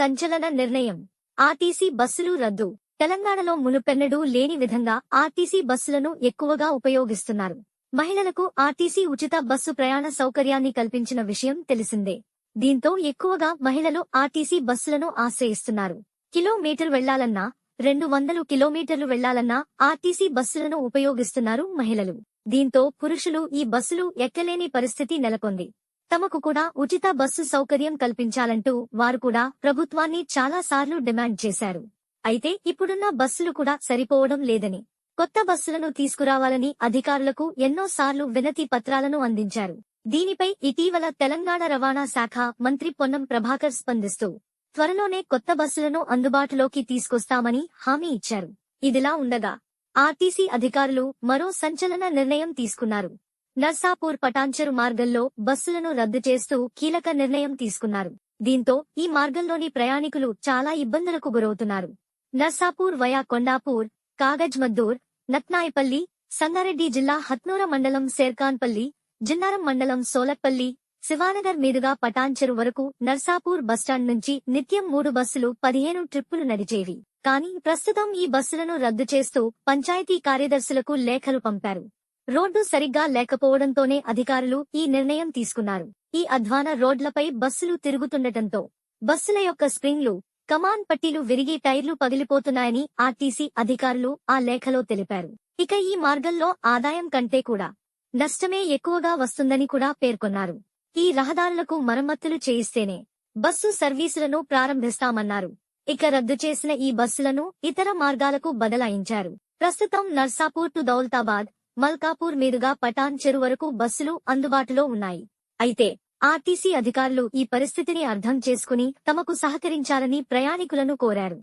సంచలన నిర్ణయం. ఆర్టీసీ బస్సులు రద్దు. తెలంగాణలో మునుపెన్నడూ లేని విధంగా ఆర్టీసీ బస్సులను ఎక్కువగా ఉపయోగిస్తున్నారు. మహిళలకు ఆర్టీసీ ఉచిత బస్సు ప్రయాణ సౌకర్యాన్ని కల్పించిన విషయం తెలిసిందే. దీంతో ఎక్కువగా మహిళలు ఆర్టీసీ బస్సులను ఆశ్రయిస్తున్నారు. కిలోమీటర్ వెళ్ళాలన్నా రెండు వందలు కిలోమీటర్లు వెళ్ళాలన్నా ఆర్టీసీ బస్సులను ఉపయోగిస్తున్నారు మహిళలు. దీంతో పురుషులు ఈ బస్సులు ఎక్కలేని పరిస్థితి నెలకొంది. తమకు కూడా ఉచిత బస్సు సౌకర్యం కల్పించాలంటూ వారు కూడా ప్రభుత్వాన్ని చాలా సార్లు డిమాండ్ చేశారు. అయితే ఇప్పుడున్న బస్సులు కూడా సరిపోవడం లేదని కొత్త బస్సులను తీసుకురావాలని అధికారులకు ఎన్నోసార్లు వినతి పత్రాలను అందించారు. దీనిపై ఇటీవల తెలంగాణ రవాణా శాఖ మంత్రి పొన్నం ప్రభాకర్ స్పందిస్తూ త్వరలోనే కొత్త బస్సులను అందుబాటులోకి తీసుకొస్తామని హామీ ఇచ్చారు. ఇదిలా ఉండగా ఆర్టీసీ అధికారులు మరో సంచలన నిర్ణయం తీసుకున్నారు. నర్సాపూర్ పటాన్చెరు మార్గంలో బస్సులను రద్దు చేస్తూ కీలక నిర్ణయం తీసుకున్నారు. దీంతో ఈ మార్గంలోని ప్రయాణికులు చాలా ఇబ్బందులకు గురవుతున్నారు. నర్సాపూర్ వయా కొండాపూర్ కాగజ్ మద్దూర్ నత్నాయపల్లి సంగారెడ్డి జిల్లా హత్నూర మండలం సేర్కాన్పల్లి జిన్నారం మండలం సోలక్పల్లి శివానగర్ మీదుగా పటాన్చెరు వరకు నర్సాపూర్ బస్టాండ్ నుంచి నిత్యం మూడు బస్సులు పదిహేను ట్రిప్పులు నడిచేవి. కానీ ప్రస్తుతం ఈ బస్సులను రద్దు చేస్తూ పంచాయతీ కార్యదర్శులకు లేఖలు పంపారు. రోడ్డు సరిగ్గా లేకపోవడంతోనే అధికారులు ఈ నిర్ణయం తీసుకున్నారు. ఈ అధ్వాన రోడ్లపై బస్సులు తిరుగుతుండటంతో బస్సుల యొక్క స్ప్రింగ్లు కమాన్ పట్టీలు విరిగి టైర్లు పగిలిపోతున్నాయని ఆర్టీసీ అధికారులు ఆ లేఖలో తెలిపారు. ఇక ఈ మార్గంలో ఆదాయం కంటే కూడా నష్టమే ఎక్కువగా వస్తుందని కూడా పేర్కొన్నారు. ఈ రహదారులకు మరమ్మతులు చేయిస్తేనే బస్సు సర్వీసులను ప్రారంభిస్తామన్నారు. ఇక రద్దు చేసిన ఈ బస్సులను ఇతర మార్గాలకు బదలాయించారు. ప్రస్తుతం నర్సాపూర్ టు దౌలతాబాద్ మల్కాపూర్ మీదుగా పటాన్ చెరు వరకు బస్సులు అందుబాటులో ఉన్నాయి. అయితే ఆర్టీసీ అధికారులు ఈ పరిస్థితిని అర్థం చేసుకుని తమకు సహకరించాలని ప్రయాణికులను కోరారు.